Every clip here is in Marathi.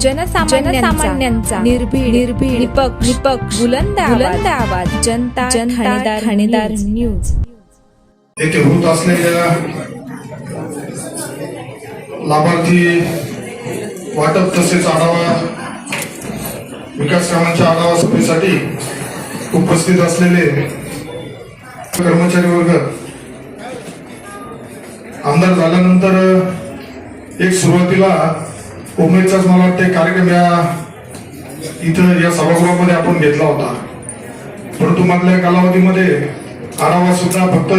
जनसामान्यांचा निर्भीड निर्भीड निपक्ष निपक्ष बुलंद बुलंद आवाज. जनता जनता ठाणेदार न्यूज. येथे होत असलेल्या लाभार्थी वाटप तसेच आढावा विकास कामांच्या आढावा सभेसाठी उपस्थित असलेले कर्मचारी वर्ग आमदार झाल्यानंतर एक सुरुवातीला उमेदचाच मला वाटते कार्यक्रम या इथं या सभागृहामध्ये आपण घेतला होता. परंतु मधल्या कालावधीमध्ये आढावा सुद्धा फक्त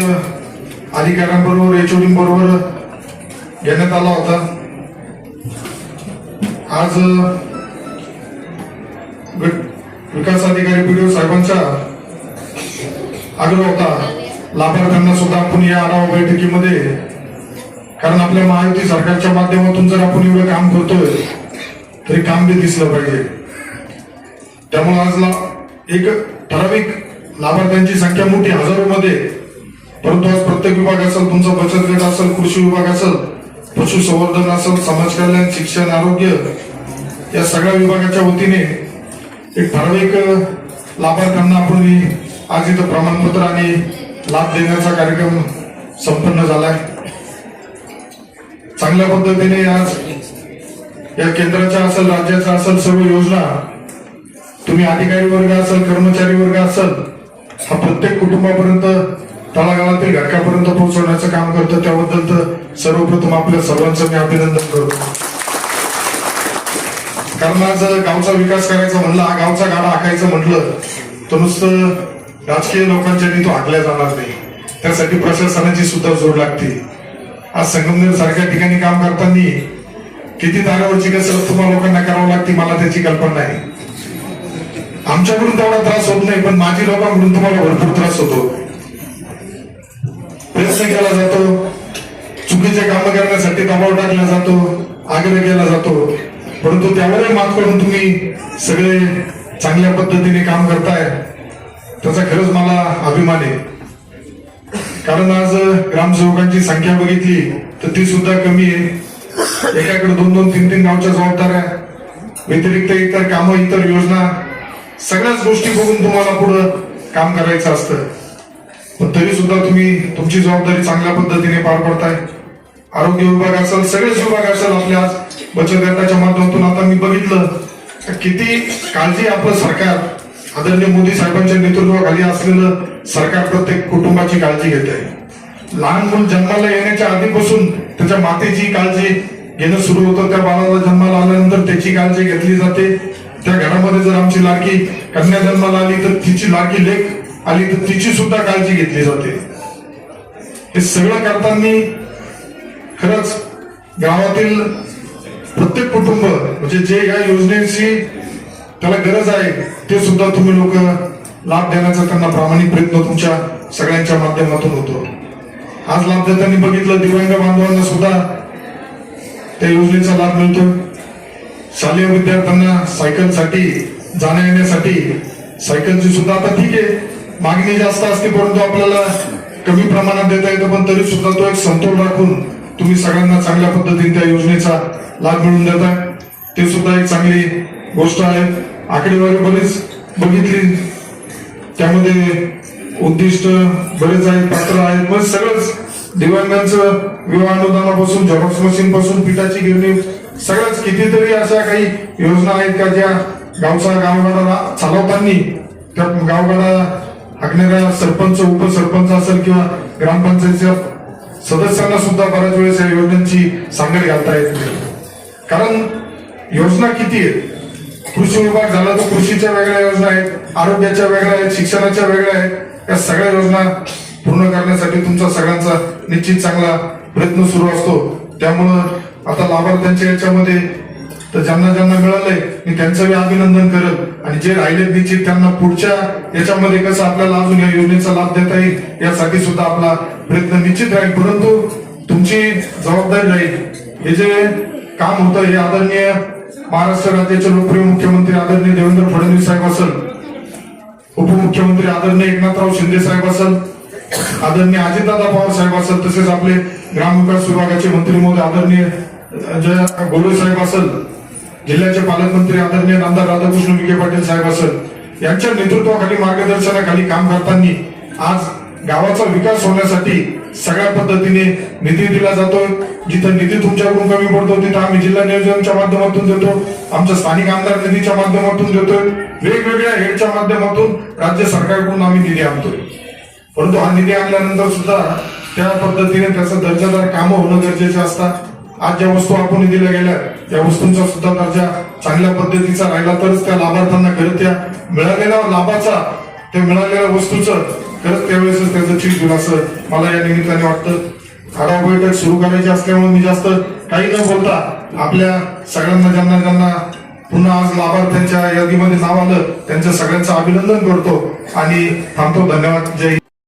अधिकाऱ्यांबरोबर एचओडी बरोबर घेण्यात आला होता. आज विकास अधिकारी पीडीओ साहेबांचा आग्रह होता. लाभार्थ्यांना सुद्धा आपण या आढावा बैठकीमध्ये कारण आपल्या महायुती सरकारच्या माध्यमातून जर आपण एवढं काम करतोय तरी काम बी दिसलं पाहिजे. त्यामुळे आजला एक ठराविक लाभार्थ्यांची संख्या मोठी हजारो मध्ये. परंतु आज प्रत्येक विभाग असेल तुमचा बचत गट असेल कृषी विभाग असेल पशुसंवर्धन असेल समाज कल्याण शिक्षण आरोग्य या सगळ्या विभागाच्या वतीने एक ठराविक लाभार्थ्यांना आपण आज इथं प्रमाणपत्र आणि लाभ देण्याचा कार्यक्रम संपन्न झालाय. चांगल्या पद्धतीने आज या केंद्राच्या असेल राज्याच्या असेल सर्व योजना तुम्ही अधिकारी वर्ग असेल कर्मचारी वर्ग असेल हा प्रत्येक कुटुंबापर्यंत तळागाळातील घटकापर्यंत पोहोचवण्याचं काम करतो. त्याबद्दल तर सर्वप्रथम आपल्या सर्वांचं मी अभिनंदन करतो. कारण आज गावचा विकास करायचा म्हणलं हा गावचा गाडा हाकायचं म्हटलं तर नुसतं राजकीय लोकांच्या तो हाकल्या जाणार नाही. त्यासाठी प्रशासनाची सुद्धा जोड लागते. आज संगमनेर सारख्या ठिकाणी काम करताना किती दारावरची कसरत तुम्हाला लोकांना करावं लागते मला त्याची कल्पना नाही. आमच्याकडून तेवढा त्रास होत नाही पण माझी लोकांकडून तुम्हाला भरपूर त्रास होतो. प्रयत्न केला जातो. चुकीचे काम करण्यासाठी दबाव टाकला जातो आग्रह केला जातो. परंतु त्यावरही मात करून तुम्ही सगळे चांगल्या पद्धतीने काम करताय त्याचा खरंच मला अभिमान आहे. कारण आज ग्रामसेवकांची संख्या बघितली तर ती सुद्धा कमी आहे. एकाकडे दोन दोन तीन तीन गावच्या जबाबदाऱ्या व्यतिरिक्त इतर कामं इतर योजना सगळ्याच गोष्टी बघून तुम्हाला पुढं काम करायचं असतं. पण तरी सुद्धा तुम्ही तुमची जबाबदारी चांगल्या पद्धतीने पार पडताय. आरोग्य विभाग असेल सगळेच विभाग असेल आपल्या बचत गटाच्या माध्यमातून. आता मी बघितलं किती काळजी आपलं सरकार आदरणीय मोदी साहेबांच्या नेतृत्वाखाली असलेलं सरकार प्रत्येक कुटुंबाची काळजी घेत आहे. लहान मूल जन्माला येण्याच्या आधीपासून त्याच्या मातेची काळजी घेणं सुरू होतं. त्या बाळाला जन्माला आल्यानंतर त्याची काळजी घेतली जाते. त्या घरामध्ये जर आमची लाडकी कन्या जन्माला आली तर तिची लाडकी लेख आली तर तिची सुद्धा काळजी घेतली जाते. हे सगळं करताना खरंच गावातील प्रत्येक कुटुंब म्हणजे जे या योजनेची त्याला गरज आहे ते सुद्धा तुम्ही लोक लाभ देण्याचा त्यांना प्रामाणिक प्रयत्न तुमच्या सगळ्यांच्या माध्यमातून होतो. आज लाभ देताना बघितलं दिव्यांग बांधवांना सुद्धा त्या योजनेचा लाभ मिळतो शालेय विद्यार्थ्यांना सायकलसाठी जाण्या येण्यासाठी सायकलची सुद्धा आता ठीक आहे. मागणी जास्त असते परंतु आपल्याला कमी प्रमाणात देता येतं पण तरी सुद्धा तो एक समतोल राखून तुम्ही सगळ्यांना चांगल्या पद्धतीने त्या योजनेचा लाभ मिळवून देता. ते सुद्धा एक चांगली गोष्ट आहे. आकडेवारी बरीच बघितली. त्यामध्ये उद्दिष्ट बरेच आहेत पात्र आहेत मग सगळंच दिव्यांगांचं विवाह अनुदानापासून झेरॉक्स मशीन पासून पिठाची गिरणी सगळंच कितीतरी अशा काही योजना आहेत का ज्या गावचा गावगाडाला चालवताना त्या गावगाडा हाकणाऱ्या सरपंच उपसरपंच असेल किंवा ग्रामपंचायतच्या सदस्यांना सुद्धा बऱ्याच वेळेस या योजनांची सांगड घालता येत नाही. कारण योजना किती आहेत? कृषी विभाग झाला तर कृषीच्या वेगळ्या योजना आहेत आरोग्याच्या वेगळ्या आहेत शिक्षणाच्या वेगळ्या आहेत. या सगळ्या योजना पूर्ण करण्यासाठी तुमचा सगळ्यांचा निश्चित चांगला प्रयत्न सुरू असतो. त्यामुळं आता लाभार्थ्यांच्या याच्यामध्ये तर ज्यांना ज्यांना मिळालंय मी त्यांचंही अभिनंदन करत आणि जे राहिले निश्चित त्यांना पुढच्या याच्यामध्ये कसं आपल्याला अजून या योजनेचा लाभ देता येईल यासाठी सुद्धा आपला प्रयत्न निश्चित राहील परंतु तुमची जबाबदारी राहील हे जे काम होतं हे आदरणीय महाराष्ट्र राज्याचे लोकप्रिय मुख्यमंत्री आदरणीय देवेंद्र फडणवीस साहेब असेल उपमुख्यमंत्री आदरणीय एकनाथराव शिंदे साहेब असल आदरणीय अजितदादा पवार साहेब असल तसेच आपले ग्रामविकास विभागाचे मंत्री महोदय आदरणीय जय गोले साहेब असल जिल्ह्याचे पालकमंत्री आदरणीय नामदार राधाकृष्ण विखे पाटील साहेब असल यांच्या नेतृत्वाखाली मार्गदर्शनाखाली काम करताना आज गावाचा विकास होण्यासाठी सगळ्या पद्धतीने निधी दिला जातोय जिथं निधी तुमच्याकडून कमी पडतो तिथं आम्ही जिल्हा नियोजनच्या माध्यमातून देतो. आमच्या स्थानिक आमदार निधीच्या माध्यमातून देतोय. वेगवेगळ्या हेडच्या माध्यमातून राज्य सरकारकडून आम्ही निधी आणतोय. परंतु हा निधी आणल्यानंतर सुद्धा त्या पद्धतीने त्याचा दर्जादार कामं होणं गरजेचे असतात आज ज्या वस्तू आपण दिल्या गेल्या त्या वस्तूंचा सुद्धा दर्जा चांगल्या पद्धतीचा राहिला तरच त्या लाभार्थ्यांना खरं त्या मिळालेल्या लाभाचा त्या मिळालेल्या वस्तूचं खरंच त्यावेळेस त्याचं चीज होईल असं मला या निमित्ताने वाटतं. आढावा बैठक सुरू करायची असल्यामुळे मी जास्त काही न बोलता आपल्या सगळ्यांना ज्यांना ज्यांना पुन्हा आज लाभार्थ्यांच्या यादीमध्ये नाव आलं त्यांच्या सगळ्यांचं अभिनंदन करतो आणि थांबतो. धन्यवाद. जय